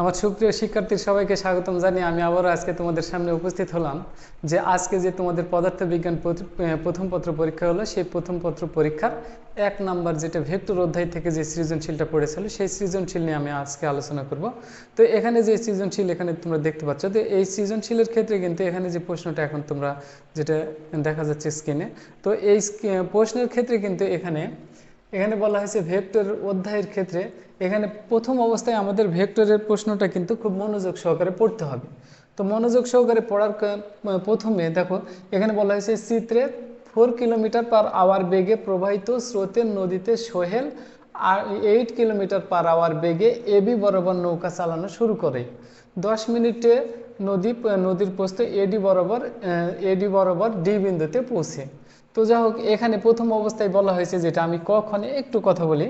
আমার সুপ্রিয় শিক্ষার্থী সবাইকে স্বাগতম জানিয়ে আমি আবারও আজকে তোমাদের সামনে উপস্থিত হলাম যে আজকে যে তোমাদের পদার্থ বিজ্ঞান প্রথম পত্র পরীক্ষা হলো, সেই প্রথম পত্র পরীক্ষার এক নাম্বার যেটা ভেক্টর অধ্যায় থেকে যে সৃজনশীলটা পড়েছিল, সেই সৃজনশীল নিয়ে আমি আজকে আলোচনা করব। তো এখানে যে সৃজনশীল এখানে তোমরা দেখতে পাচ্ছ তো এই সৃজনশীলের ক্ষেত্রে কিন্তু এখানে যে প্রশ্নটা এখন তোমরা যেটা দেখা যাচ্ছে স্ক্রিনে তো এই প্রশ্নের ক্ষেত্রে কিন্তু এখানে এখানে বলা হয়েছে ভেক্টর অধ্যায়ের ক্ষেত্রে এখানে প্রথম অবস্থায় আমাদের ভেক্টরের প্রশ্নটা কিন্তু খুব মনোযোগ সহকারে পড়তে হবে। তো মনোযোগ সহকারে পড়ার প্রথমে দেখো, এখানে বলা হয়েছে চিত্রে ফোর কিলোমিটার পার আওয়ার বেগে প্রবাহিত স্রোতের নদীতে সোহেল আর এইট কিলোমিটার পার আওয়ার বেগে এবি বরাবর নৌকা চালানো শুরু করে। দশ মিনিটে নদী, নদীর প্রস্থ এডি বরাবর এডি বরাবর ডি বিন্দুতে পৌঁছে। তো যাই হোক, এখানে প্রথম অবস্থায় বলা হয়েছে যেটা আমি কখনে একটু কথা বলি,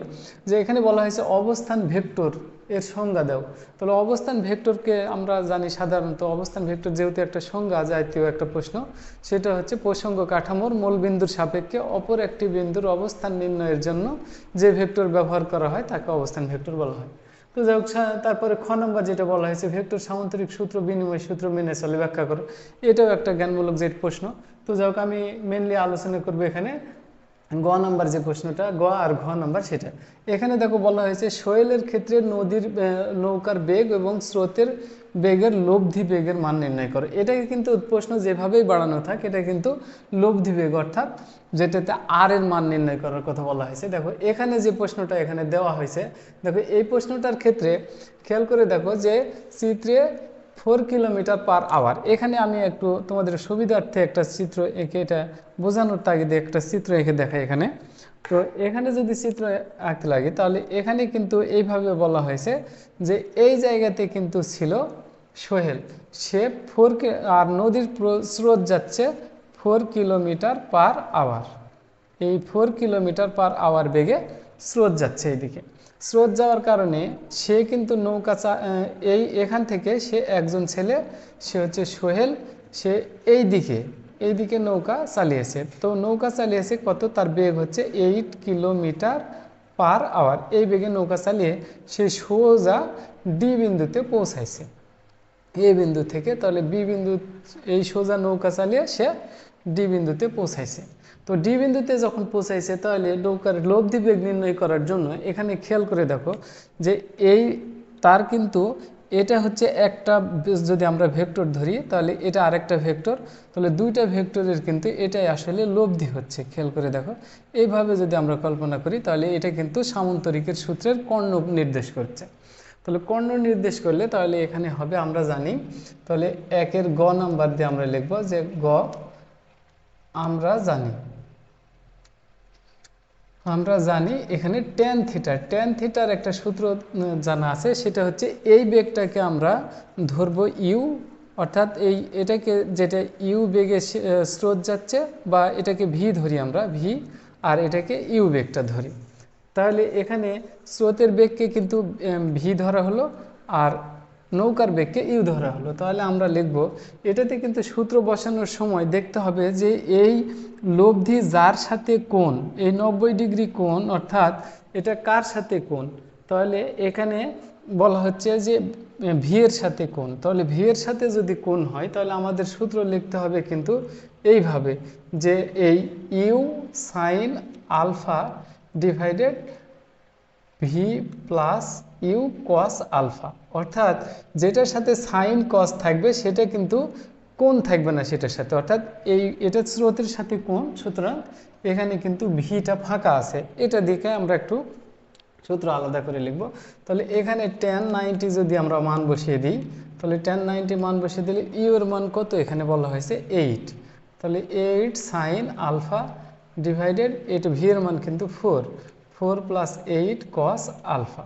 যে এখানে বলা হয়েছে অবস্থান ভেক্টর, এর সংজ্ঞা দাও। তাহলে অবস্থান ভেক্টরকে আমরা জানি সাধারণত অবস্থান ভেক্টর যেহেতু একটা সংজ্ঞা, জাতীয় একটা প্রশ্ন, সেটা হচ্ছে প্রসঙ্গ কাঠামোর মূল বিন্দুর সাপেক্ষে অপর একটি বিন্দুর অবস্থান নির্ণয়ের জন্য যে ভেক্টর ব্যবহার করা হয় তাকে অবস্থান ভেক্টর বলা হয়। তো যাই হোক তারপরে খ নম্বর যেটা বলা হয়েছে, ভেক্টর সামান্তরিক সূত্র, বিনিময় সূত্র মেনে চলে, ব্যাখ্যা করো। এটাও একটা জ্ঞানমূলক যে প্রশ্ন। তো যাই হোক, আমি মেনলি আলোচনা করব এখানে গ নাম্বার যে প্রশ্নটা, গ আর ঘ নাম্বার সেটা। এখানে দেখো বলা হয়েছে, শৈলের ক্ষেত্রে নদীর নৌকার বেগ এবং স্রোতের বেগের লব্ধি বেগের মান নির্ণয় করো। এটাকে কিন্তু প্রশ্ন যেভাবেই বাড়ানো থাক, এটা কিন্তু লব্ধি বেগ অর্থাৎ যেটাতে আর এর মান নির্ণয় করার কথা বলা হয়েছে। দেখো, এখানে যে প্রশ্নটা এখানে দেওয়া হয়েছে, দেখো, এই প্রশ্নটার ক্ষেত্রে খেয়াল করে দেখো যে চিত্রে ফোর কিলোমিটার পার আওয়ার এখানে আমি একটু তোমাদের সুবিধার্থে একটা চিত্র এঁকে এটা বোঝানোর তাগিদে একটা চিত্র এঁকে দেখাই এখানে। তো এখানে যদি চিত্র আঁকতে লাগে, তাহলে এখানে কিন্তু এইভাবে বলা হয়েছে যে এই জায়গাতে কিন্তু ছিল সোহেল। সে ফোর আর নদীর স্রোত যাচ্ছে ফোর কিলোমিটার পার আওয়ার। এই ফোর কিলোমিটার পার আওয়ার বেগে স্রোত যাচ্ছে এইদিকে। স্রোত যাওয়ার কারণে সে কিন্তু নৌকা এই এখান থেকে সে একজন ছেলে, সে হচ্ছে সোহেল, সে এই দিকে এই দিকে নৌকা চালিয়েছে। তো নৌকা চালিয়েছে কত? তার বেগ হচ্ছে এইট কিলোমিটার পার আওয়ার। এই বেগে নৌকা চালিয়ে সে সোজা ডি বিন্দুতে পৌঁছাইছে। এ বিন্দু থেকে, তাহলে বি বিন্দু এই সোজা নৌকা চালিয়ে সে ডি বিন্দুতে পৌঁছাইছে। তো ডি বিন্দুতে যখন পৌঁছাইছে, তাহলে নৌকার লব্ধি বেগ নির্ণয় করার জন্য এখানে খেয়াল করে দেখো যে এই তার কিন্তু এটা হচ্ছে একটা যদি আমরা ভেক্টর ধরি, তাহলে এটা আরেকটা ভেক্টর, তাহলে দুইটা ভেক্টরের কিন্তু এটাই আসলে লব্ধি হচ্ছে, খেয়াল করে দেখো। এইভাবে যদি আমরা কল্পনা করি, তাহলে এটা কিন্তু সামন্তরিকের সূত্রের কর্ণ নির্দেশ করছে। তাহলে কর্ণ নির্দেশ করলে তাহলে এখানে হবে, আমরা জানি। তাহলে একের গ নাম্বার দিয়ে আমরা লিখব যে গ আমরা জানি। আমরা জানি এখানে টেন থিটার টেন থিটার একটা সূত্র জানা আছে, সেটা হচ্ছে এই বেগটাকে আমরা ধরবো ইউ অর্থাৎ এই এটাকে যেটা ইউ বেগে স্রোত যাচ্ছে বা এটাকে ভি ধরি আমরা ভি আর এটাকে ইউ বেগটা ধরি। তাহলে এখানে স্রোতের বেগকে কিন্তু ভি ধরা হলো আর নৌকার বেগকে ইউ ধরা হলো। তাহলে আমরা লিখব, এটাতে কিন্তু সূত্র বসানোর সময় দেখতে হবে যে এই লব্ধি যার সাথে কোণ, এই নব্বই ডিগ্রি কোণ অর্থাৎ এটা কার সাথে কোণ? তাহলে এখানে বলা হচ্ছে যে ভি এর সাথে কোণ। তাহলে ভি এর সাথে যদি কোণ হয়, তাহলে আমাদের সূত্র লিখতে হবে কিন্তু এইভাবে যে এই U sine alpha divided V plus U cos alpha অর্থাৎ যেটার সাথে সাইন কস থাকবে, সেটা কিন্তু কোন থাকবে না সেটার সাথে। অর্থাৎ এই, এটা স্রোতের সাথে কোন সুতরাং এখানে কিন্তু ভিটা ফাঁকা আছে। এটা দেখে আমরা একটু সূত্র আলাদা করে লিখব। তাহলে এখানে টেন নাইনটি যদি আমরা মান বসিয়ে দিই, তাহলে টেন নাইনটি মান বসিয়ে দিলে ইউ এর মান কত? এখানে বলা হয়েছে এইট তাহলে এইট সাইন আলফা ডিভাইডেড এটা ভি এর মান কিন্তু four four plus eight cos alpha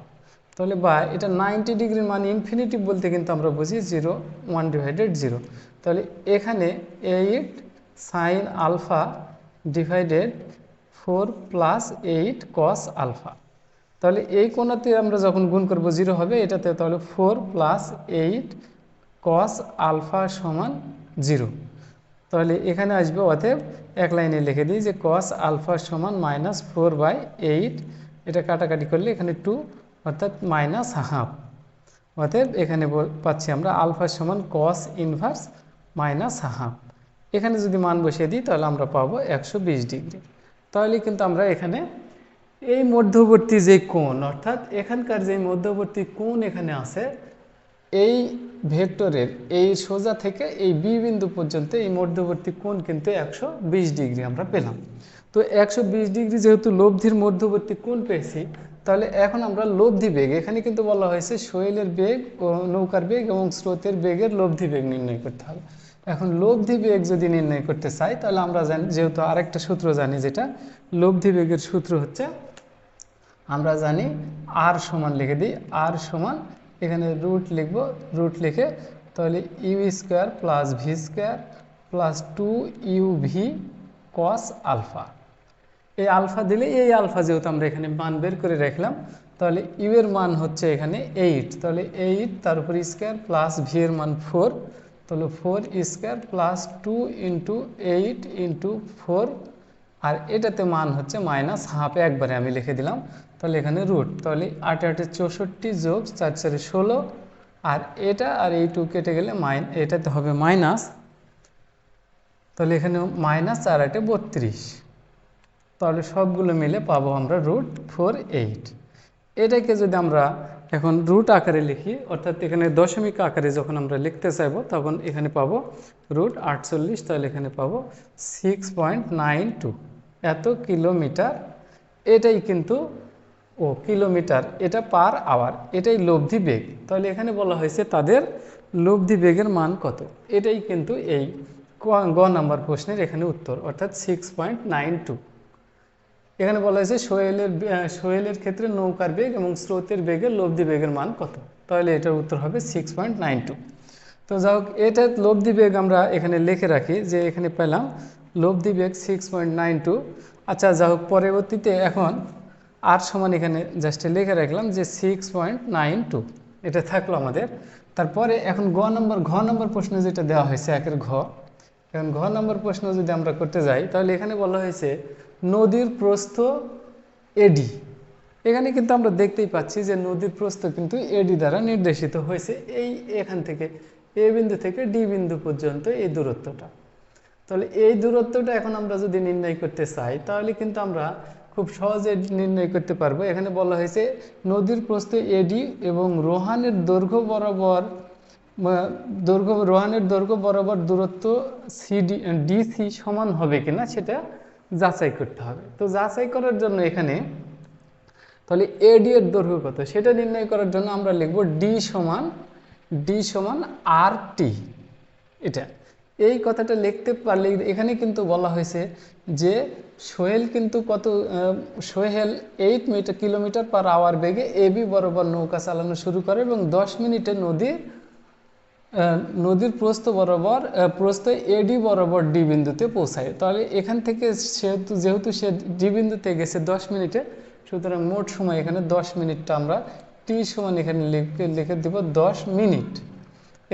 তাহলে বা এটা নাইনটি ডিগ্রির মান ইনফিনিটি বলতে কিন্তু আমরা বুঝি জিরো ওয়ান ডিভাইডেড জিরো তাহলে এখানে eight sine alpha divided four plus eight cos alpha তাহলে এই কোণাতে আমরা যখন গুণ করব জিরো হবে, এটাতে তাহলে four plus eight cos alpha সমান জিরো তাহলে এখানে আসবে অতএব এক লাইনে লিখে দিই যে কস আলফা সমান মাইনাস ফোর বাই এইট এটা কাটাকাটি করলে এখানে টু অর্থাৎ মাইনাস হাফ অতএব এখানে পাচ্ছি আমরা আলফা সমান কস ইনভার্স মাইনাস হাফ এখানে যদি মান বসিয়ে দিই, তাহলে আমরা পাবো একশো বিশ ডিগ্রি। তাহলে কিন্তু আমরা এখানে এই মধ্যবর্তী যে কোণ, অর্থাৎ এখানকার যে মধ্যবর্তী কোণ এখানে আছে এই ভেক্টরের এই সোজা থেকে এই বি বিন্দু পর্যন্ত এই মধ্যবর্তী কোণ কিন্তু একশো বিশ ডিগ্রি আমরা পেলাম। তো একশো বিশ ডিগ্রি যেহেতু লব্ধির মধ্যবর্তী কোণ পেয়েছি, তাহলে এখন আমরা লব্ধি বেগ, এখানে কিন্তু বলা হয়েছে শৈলের বেগ ও নৌকার বেগ এবং স্রোতের বেগের লব্ধি বেগ নির্ণয় করতে হবে। এখন লব্ধি বেগ যদি নির্ণয় করতে চাই, তাহলে আমরা জানি, যেহেতু আরেকটা সূত্র জানি যেটা, লব্ধি বেগের সূত্র হচ্ছে, আমরা জানি আর সমান লিখে দিই আর সমান এখানে রুট লিখব রুট লিখে তাহলে U square plus V square plus two U V cos alpha এই আলফা দিলে এই আলফা যেহেতু আমরা এখানে মান বের করে রাখলাম, তাহলে ইউ এর মান হচ্ছে এখানে এইট তাহলে এইট তার উপর স্কোয়ার প্লাস ভি এর মান ফোর তাহলে four square plus two into eight into four আর এটাতে মান হচ্ছে মাইনাস হাফ একবারে আমি লিখে দিলাম। তাহলে এখানে রুট তাহলে আট আটে চৌষট্টি যোগ চার চারে ষোলো, আর এটা আর এই টু কেটে গেলে মাইন এটাতে হবে মাইনাস তাহলে এখানে মাইনাস চার আটে বত্রিশ। তাহলে সবগুলো মিলে পাবো আমরা রুট ফোর এইট এটাকে যদি আমরা এখন রুট আকারে লিখি, অর্থাৎ এখানে দশমিক আকারে যখন আমরা লিখতে চাইব, তখন এখানে পাবো রুট আটচল্লিশ, তাহলে এখানে পাবো সিক্স পয়েন্ট নাইন টু এত কিলোমিটার, এটাই কিন্তু ও কিলোমিটার এটা পার আওয়ার এটাই লব্ধি বেগ। তাহলে এখানে বলা হয়েছে তাদের লব্ধি বেগের মান কত? এটাই কিন্তু এই গ নাম্বার প্রশ্নের এখানে উত্তর অর্থাৎ সিক্স পয়েন্ট নাইন টু এখানে বলা হয়েছে আহ, সোহেলের ক্ষেত্রে নৌকার বেগ এবং স্রোতের বেগের লব্ধি বেগের মান কত? তাহলে এটার উত্তর হবে সিক্স পয়েন্ট নাইন টু তো যাই হোক এটা লব্ধি বেগ আমরা এখানে লিখে রাখি যে এখানে পেলাম লব্ধি বেগ সিক্স পয়েন্ট নাইন টু আচ্ছা যাই হোক পরবর্তীতে এখন আর সমান এখানে জাস্ট লিখে রাখলাম যে সিক্স পয়েন্ট নাইন টু এটা থাকল আমাদের। তারপরে এখন গ নম্বর, ঘ নম্বর প্রশ্ন যেটা দেওয়া হয়েছে, একের ঘ। এখন ঘ নম্বর প্রশ্ন যদি আমরা করতে যাই, তাহলে এখানে বলা হয়েছে, নদীর প্রস্থ এডি এখানে কিন্তু আমরা দেখতেই পাচ্ছি যে নদীর প্রস্থ কিন্তু এডি দ্বারা নির্দেশিত হয়েছে এই এখান থেকে এ বিন্দু থেকে ডি বিন্দু পর্যন্ত এই দূরত্বটা। তাহলে এই দূরত্বটা এখন আমরা যদি নির্ণয় করতে চাই, তাহলে কিন্তু আমরা খুব সহজে নির্ণয় করতে পারব। এখানে বলা হয়েছে, নদীর প্রস্থ এডি এবং রোহানের দৈর্ঘ্য বরাবর দৈর্ঘ্য, রোহানের দৈর্ঘ্য বরাবর দূরত্ব সিডি ডিসি সমান হবে কিনা সেটা যাচাই করতে হবে। তো যাচাই করার জন্য এখানে, তাহলে এডি এর দৈর্ঘ্য কত? সেটা নির্ণয় করার জন্য আমরা লিখব ডি সমান ডি সমান আর টি এটা। এই কথাটা লিখতে পারলে এখানে কিন্তু বলা হয়েছে যে সোহেল কিন্তু কত Sohel eight metre kilometre per hour বেগে এবি বরাবর নৌকা চালানো শুরু করে এবং দশ মিনিটে নদীর নদীর প্রস্থ বরাবর প্রস্থ এডি বরাবর ডি বিন্দুতে পৌঁছায়। তাহলে এখান থেকে সেহেতু, যেহেতু সে ডি বিন্দুতে গেছে দশ মিনিটে, সুতরাং মোট সময় এখানে দশ মিনিটটা আমরা টি সমান এখানে লিখে লিখে দেব দশ মিনিট।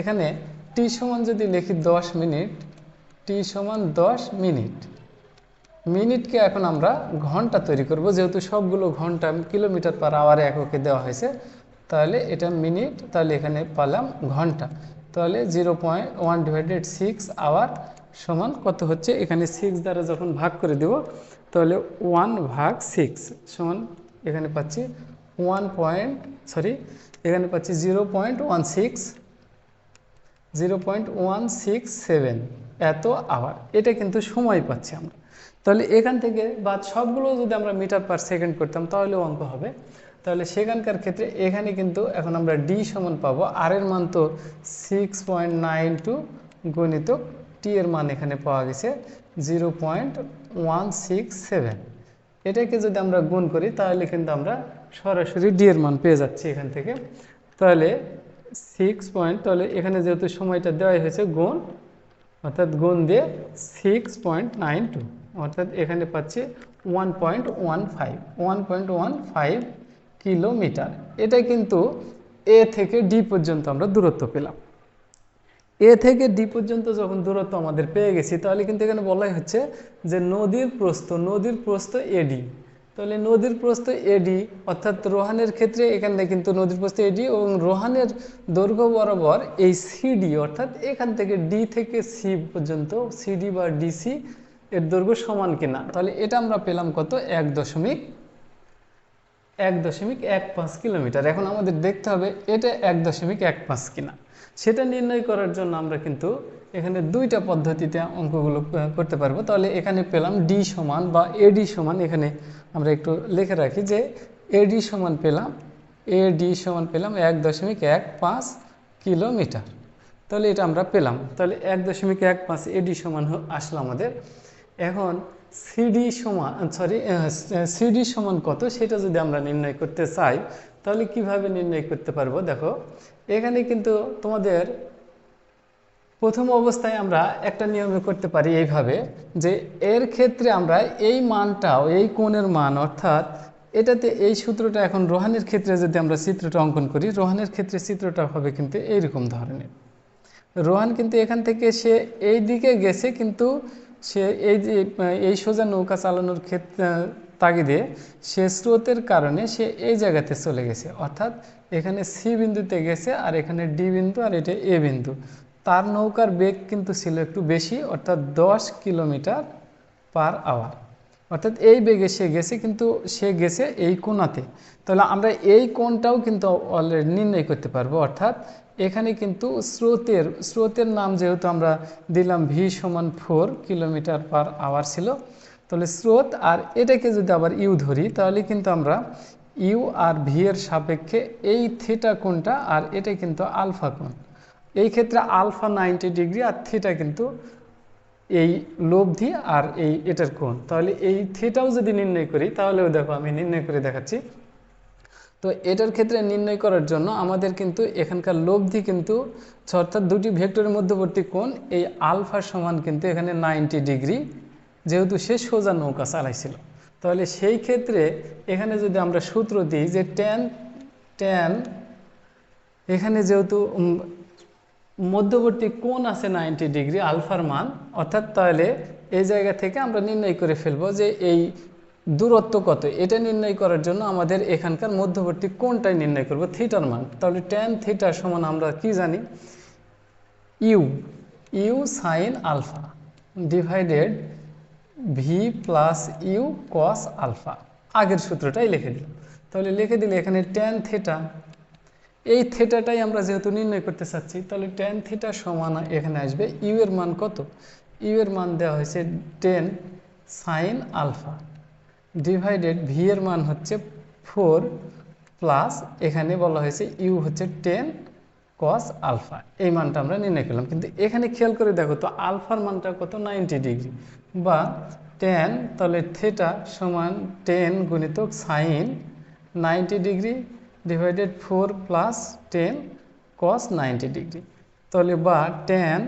এখানে টি সমান যদি লিখি দশ মিনিট টি সমান দশ মিনিট। মিনিটকে এখন আমরা ঘণ্টা তৈরি করব। যেহেতু সবগুলো ঘণ্টা কিলোমিটার পার আওয়ারে এককে দেওয়া হয়েছে, তাহলে এটা মিনিট, তাহলে এখানে পালাম ঘণ্টা। তাহলে zero point one divided six hour সমান কত হচ্ছে? এখানে সিক্স দ্বারা যখন ভাগ করে দেব, তাহলে ওয়ান ভাগ সিক্স সমান এখানে পাচ্ছি ওয়ান পয়েন্ট সরি এখানে পাচ্ছি zero point one six zero point one six seven এত আওয়ার এটা কিন্তু সময় পাচ্ছি আমরা। তাহলে এখান থেকে বা সবগুলো যদি আমরা মিটার পার সেকেন্ড করতাম তাহলে অঙ্ক হবে। তাহলে সেখানকার ক্ষেত্রে এখানে কিন্তু এখন আমরা ডি সমান পাবো। আর এর মান তো সিক্স পয়েন্ট নাইন টু গণিত টি এর মান এখানে পাওয়া গেছে zero point one six seven এটাকে যদি আমরা গুণ করি, তাহলে কিন্তু আমরা সরাসরি ডি এর মান পেয়ে যাচ্ছি এখান থেকে। তাহলে সিক্স পয়েন্ট তাহলে এখানে যেহেতু সময়টা দেওয়াই হয়েছে, গুণ, অর্থাৎ গুণ দিয়ে সিক্স পয়েন্ট নাইন টু অর্থাৎ এখানে পাচ্ছি one point one five one point one five kilometre. এটা কিন্তু এ থেকে ডি পর্যন্ত আমরা দূরত্ব পেলাম। এ থেকে ডি পর্যন্ত যখন দূরত্ব আমাদের পেয়ে গেছি, তাহলে কিন্তু এখানে বলাই হচ্ছে যে নদীর প্রস্থ নদীর প্রস্থ এডি তাহলে নদীর প্রস্থ এডি অর্থাৎ রোহানের ক্ষেত্রে এখানে কিন্তু নদীর প্রস্থ এডি এবং রোহানের দৈর্ঘ্য বরাবর এই সিডি অর্থাৎ এখান থেকে ডি থেকে সি পর্যন্ত সিডি বা ডিসি এর দৈর্ঘ্য সমান কিনা? তাহলে এটা আমরা পেলাম কত? এক দশমিক এক দশমিক এক পাঁচ কিলোমিটার। এখন আমাদের দেখতে হবে এটা এক দশমিক এক পাঁচ কিনা। সেটা নির্ণয় করার জন্য আমরা কিন্তু এখানে দুইটা পদ্ধতিতে অঙ্কগুলো করতে পারব। তাহলে এখানে পেলাম ডি সমান বা এডি সমান। এখানে আমরা একটু লিখে রাখি যে এডি সমান পেলাম এডি সমান পেলাম এক দশমিক এক পাঁচ কিলোমিটার। তাহলে এটা আমরা পেলাম। তাহলে এক দশমিক এক পাঁচ এডি সমান আসলো আমাদের এখন সিডি সমান সরি সিডি সমান কত? সেটা যদি আমরা নির্ণয় করতে চাই, তাহলে কীভাবে নির্ণয় করতে পারব? দেখো, এখানে কিন্তু তোমাদের প্রথম অবস্থায় আমরা একটা নিয়মে করতে পারি এইভাবে যে এর ক্ষেত্রে আমরা এই মানটাও, এই কোণের মান, অর্থাৎ এটাতে এই সূত্রটা এখন রোহানের ক্ষেত্রে যদি আমরা চিত্রটা অঙ্কন করি, রোহানের ক্ষেত্রে চিত্রটা হবে কিন্তু এইরকম ধরনের। রোহান কিন্তু এখান থেকে সে এই দিকে গেছে কিন্তু সে এই যে এই সোজা নৌকা চালানোর ক্ষেত্রে তাগিদে সে স্রোতের কারণে সে এই জায়গাতে চলে গেছে। অর্থাৎ এখানে সি বিন্দুতে গেছে আর এখানে ডি বিন্দু আর এটা এ বিন্দু। তার নৌকার বেগ কিন্তু ছিল একটু বেশি, অর্থাৎ দশ কিলোমিটার পার আওয়ার। অর্থাৎ এই বেগে সে গেছে, কিন্তু সে গেছে এই কোণাতে। তাহলে আমরা এই কোণটাও কিন্তু অলরেডি নির্ণয় করতে পারব। অর্থাৎ এখানে কিন্তু স্রোতের স্রোতের নাম যেহেতু আমরা দিলাম ভি সমান ফোর কিলোমিটার পার আওয়ার ছিল, তাহলে স্রোত আর এটাকে যদি আবার ইউ ধরি, তাহলে কিন্তু আমরা ইউ আর ভি এর সাপেক্ষে এই থিটা কোণটা আর এটা কিন্তু আলফা কোণ। এই ক্ষেত্রে আলফা নাইনটি ডিগ্রি আর থিটা কিন্তু এই লব্ধি আর এই এটার কোণ। তাহলে এই থিটাও যদি নির্ণয় করি, তাহলেও দেখো আমি নির্ণয় করে দেখাচ্ছি। তো এটার ক্ষেত্রে নির্ণয় করার জন্য আমাদের কিন্তু এখানকার লব্ধি কিন্তু অর্থাৎ দুটি ভেক্টরের মধ্যবর্তী কোণ, এই আলফা সমান কিন্তু এখানে নাইনটি ডিগ্রি, যেহেতু সে সোজা নৌকা চালাইছিল। তাহলে সেই ক্ষেত্রে এখানে যদি আমরা সূত্র দিই যে টেন টেন এখানে যেহেতু মধ্যবর্তী কোণ আছে নাইনটি ডিগ্রি আলফার মান, অর্থাৎ তাহলে এই জায়গা থেকে আমরা নির্ণয় করে ফেলব যে এই দূরত্ব কত? এটা নির্ণয় করার জন্য আমাদের এখানকার মধ্যবর্তী কোণটাই নির্ণয় করব থিটার মান। তাহলে টেন থিটার সমান আমরা কি জানি? U u sine alpha divided v plus u cos alpha আগের সূত্রটাই লিখে দিলাম। তাহলে লিখে দিলে এখানে টেন থিটা এই থিটাটাই আমরা যেহেতু নির্ণয় করতে চাচ্ছি, তাহলে টেন থিটা সমান এখানে আসবে ইউ এর মান কত? ইউ এর মান দেওয়া হয়েছে ten sine alpha divided v এর মান হচ্ছে ফোর প্লাস এখানে বলা হয়েছে ইউ হচ্ছে টেন কস আলফা এই মানটা আমরা নির্ণয় করলাম। কিন্তু এখানে খেয়াল করে দেখো তো আলফার মানটা কত? নাইনটি ডিগ্রি বা টেন তাহলে থিটা সমান টেন গুণিতক sine ninety degree divided four plus ten cos ninety degree তাহলে বা টেন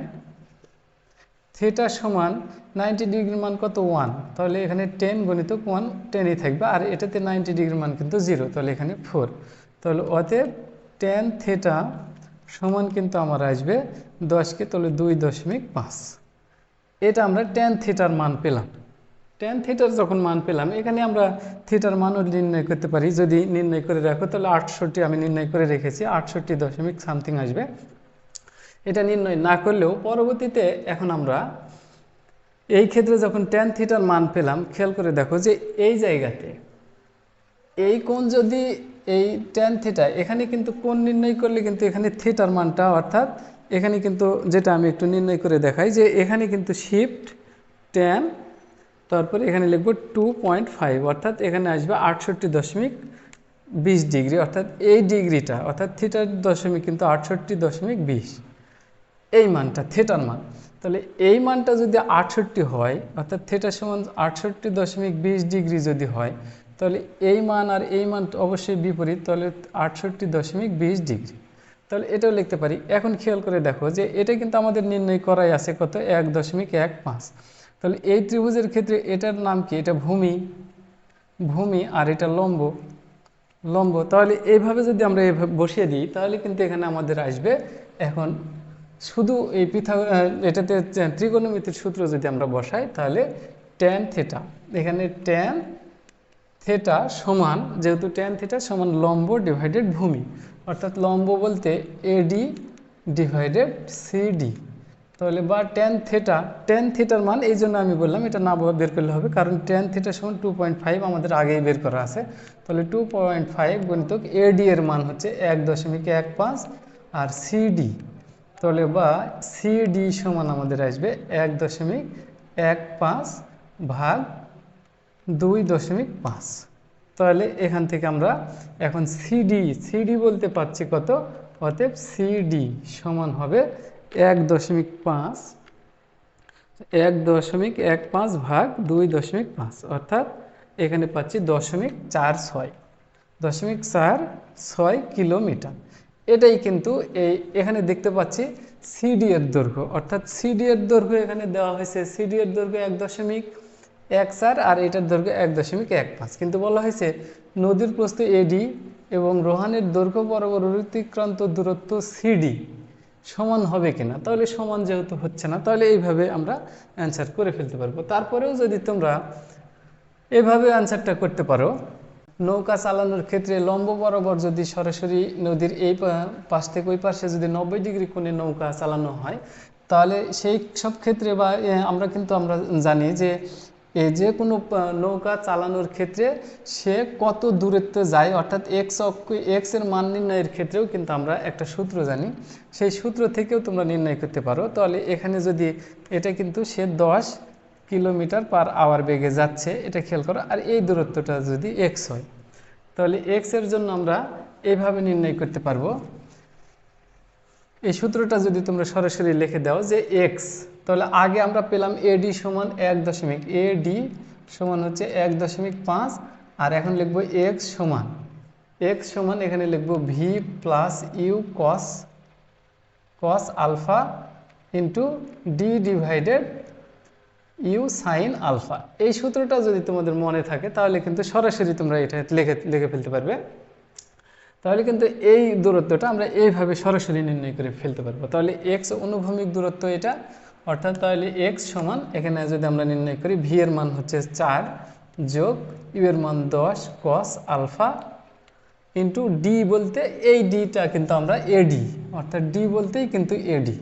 থিটা সমান নাইনটি ডিগ্রির মান কত ওয়ান তাহলে এখানে টেন গণিত ওয়ান টেনই থাকবে, আর এটাতে নাইনটি ডিগ্রির মান কিন্তু জিরো তাহলে এখানে ফোর তাহলে অতএব টেন থিটা সমান কিন্তু আমার আসবে দশকে, তাহলে দুই দশমিক পাঁচ। এটা আমরা টেন থিটার মান পেলাম। টেন থিটার যখন মান পেলাম, এখানে আমরা থিটার মানও নির্ণয় করতে পারি। যদি নির্ণয় করে রাখো তাহলে আটষট্টি আমি নির্ণয় করে রেখেছি, আটষট্টি দশমিক সামথিং আসবে। এটা নির্ণয় না করলেও পরবর্তীতে এখন আমরা এই ক্ষেত্রে যখন টেন থিটার মান পেলাম, খেয়াল করে দেখো যে এই জায়গাতে এই কোণ যদি এই টেন থিটা এখানে কিন্তু কোণ নির্ণয় করলে কিন্তু এখানে থিটার মানটা অর্থাৎ এখানে কিন্তু যেটা আমি একটু নির্ণয় করে দেখাই যে এখানে কিন্তু শিফট টেন তারপরে এখানে লিখব টু পয়েন্ট ফাইভ অর্থাৎ এখানে আসবে আটষট্টি দশমিক বিশ ডিগ্রি, অর্থাৎ এই ডিগ্রিটা, অর্থাৎ থিটার দশমিক কিন্তু আটষট্টি দশমিক বিশ। এই মানটা, থিটার মান। তাহলে এই মানটা যদি আটষট্টি হয়, অর্থাৎ থিটার সমান আটষট্টি দশমিক বিশ ডিগ্রি যদি হয়, তাহলে এই মান আর এই মান অবশ্যই বিপরীত, তাহলে আটষট্টি দশমিক বিশ ডিগ্রি। তাহলে এটাও লিখতে পারি। এখন খেয়াল করে দেখো যে এটা কিন্তু আমাদের নির্ণয় করাই আছে কত? এক দশমিক এক পাঁচ। তাহলে এই ত্রিভুজের ক্ষেত্রে এটার নাম কি? এটা ভূমি ভূমি আর এটা লম্ব লম্ব। তাহলে এইভাবে যদি আমরা এইভাবে বসিয়ে দিই, তাহলে কিন্তু এখানে আমাদের আসবে এখন শুধু এই পৃথা এটাতে ত্রিকোণমিতির সূত্র যদি আমরা বসাই, তাহলে ট্যান থিটা এখানে ট্যান থেটা সমান, যেহেতু ট্যান থিটা সমান লম্ব ডিভাইডেড ভূমি, অর্থাৎ লম্ব বলতে এডি ডিভাইডেড সিডি তাহলে বা ট্যান থেটা ট্যান থিটার মান এই জন্য আমি বললাম, এটা না বের করলে হবে, কারণ ট্যান থিটা সমান টু পয়েন্ট ফাইভ আমাদের আগেই বের করা আছে। তাহলে টু পয়েন্ট ফাইভ গুণিতক এডি এর মান হচ্ছে এক দশমিক এক পাঁচ আর সিডি তাহলে বা সিডি সমান আমাদের আসবে এক দশমিক এক পাঁচ ভাগ দুই দশমিক পাঁচ। তাহলে এখান থেকে আমরা এখন সিডি সিডি বলতে পাচ্ছি কত? অতএব সিডি সমান হবে এক দশমিক পাঁচ, এক দশমিক এক পাঁচ ভাগ দুই দশমিক পাঁচ। অর্থাৎ এখানে পাচ্ছি দশমিক চার ছয়, দশমিক চার ছয় কিলোমিটার। এটাই কিন্তু এই এখানে দেখতে পাচ্ছি সিডি এর দৈর্ঘ্য। অর্থাৎ সিডি এর দৈর্ঘ্য এখানে দেওয়া হয়েছে। সিডি এর দৈর্ঘ্য এক দশমিক এক চার আর এটার দৈর্ঘ্য এক দশমিক এক পাঁচ। কিন্তু বলা হয়েছে নদীর প্রস্থ এডি এবং রোহানের দৈর্ঘ্য বরাবর অতিক্রান্ত দূরত্ব সিডি সমান হবে কিনা? তাহলে সমান যেহেতু হচ্ছে না, তাহলে এইভাবে আমরা অ্যান্সার করে ফেলতে পারব। তারপরেও যদি তোমরা এভাবে অ্যান্সারটা করতে পারো নৌকা চালানোর ক্ষেত্রে লম্ব বরাবর যদি সরাসরি নদীর এই পাশ থেকে ওই পাশে যদি নব্বই ডিগ্রি কোণে নৌকা চালানো হয়, তাহলে সেই সব ক্ষেত্রে বা আমরা কিন্তু আমরা জানি যে এই যে কোনো নৌকা চালানোর ক্ষেত্রে সে কত দূরত্ব যায়, অর্থাৎ এক্স অক্ষ এক্সের মান নির্ণয়ের ক্ষেত্রেও কিন্তু আমরা একটা সূত্র জানি। সেই সূত্র থেকেও তোমরা নির্ণয় করতে পারো। তাহলে এখানে যদি, এটা কিন্তু সে দশ কিলোমিটার পার আওয়ার বেগে যাচ্ছে, এটা খেয়াল করো। আর এই দূরত্বটা যদি এক্স হয়, তাহলে এক্সের জন্য আমরা এইভাবে নির্ণয় করতে পারব। এই সূত্রটা যদি তোমরা সরাসরি লিখে দাও যে এক্স তাহলে আগে আমরা পেলাম এডি সমান এক দশমিক এডি সমান হচ্ছে এক দশমিক পাঁচ, আর এখন লিখব এক্স সমান। এক্স সমান এখানে লিখব v plus u cos cos alpha into d divided u sine alpha. এই সূত্রটা যদি তোমাদের মনে থাকে, তাহলে কিন্তু সরাসরি তোমরা এটা লিখে লিখে ফেলতে পারবে। তাহলে কিন্তু এই দূরত্বটা আমরা এইভাবে সরাসরি নির্ণয় করে ফেলতে পারব। তাহলে এক্স অনুভূমিক দূরত্ব এটা, অর্থাৎ তাহলে এক্স সমান, এখানে যদি আমরা নির্ণয় করি ভি এর মান হচ্ছে চার যোগ ইউ এর মান দশ কস আলফা ইন্টু ডি বলতে এই ডিটা কিন্তু আমরা এডি অর্থাৎ ডি বলতেই কিন্তু এডি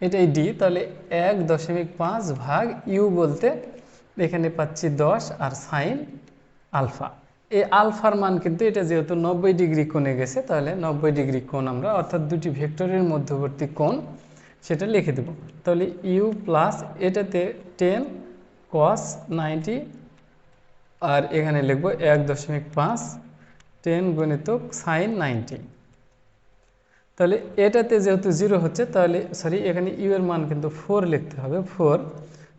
এটাই ডি তাহলে এক দশমিক পাঁচ ভাগ ইউ বলতে এখানে পাচ্ছি দশ আর সাইন আলফা। এই আলফার মান কিন্তু এটা যেহেতু নব্বই ডিগ্রি কোণে গেছে, তাহলে নব্বই ডিগ্রি কোণ আমরা অর্থাৎ দুটি ভেক্টরের মধ্যবর্তী কোণ সেটা লিখে দেব। তাহলে ইউ প্লাস এটাতে টেন কস নাইনটি আর এখানে লিখব এক দশমিক পাঁচ টেন গণিতক সাইন নাইনটি তাহলে এটাতে যেহেতু জিরো হচ্ছে, তাহলে সরি এখানে ইউ এর মান কিন্তু ফোর লিখতে হবে ফোর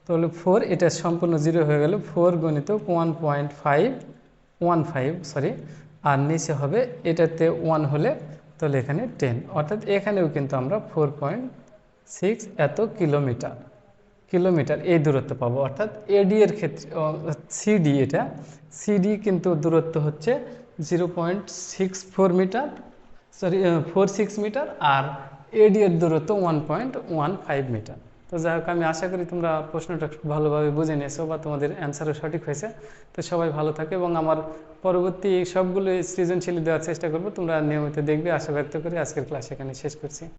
তাহলে ফোর এটা সম্পূর্ণ জিরো হয়ে গেল ফোর গণিত one point five one five sorry আর নিচে হবে, এটাতে ওয়ান হলে, তাহলে এখানে টেন অর্থাৎ এখানেও কিন্তু আমরা ফোর পয়েন্ট সিক্স এত কিলোমিটার কিলোমিটার এই দূরত্ব পাবো। অর্থাৎ এডি এর ক্ষেত্রে সিডি এটা। সিডি কিন্তু দূরত্ব হচ্ছে zero point six four metre sorry four six metre আর এডি এর দূরত্ব one point one five metre তো যাই হোক, আমি আশা করি তোমরা প্রশ্নটা ভালোভাবে বুঝে নিয়েছো বা তোমাদের অ্যান্সারও সঠিক হয়েছে। তো সবাই ভালো থাকে এবং আমার পরবর্তী সবগুলো সৃজনশীল দেওয়ার চেষ্টা করব। তোমরা নিয়মিত দেখবে, আশা ব্যক্ত করে আজকের ক্লাস এখানে শেষ করছি।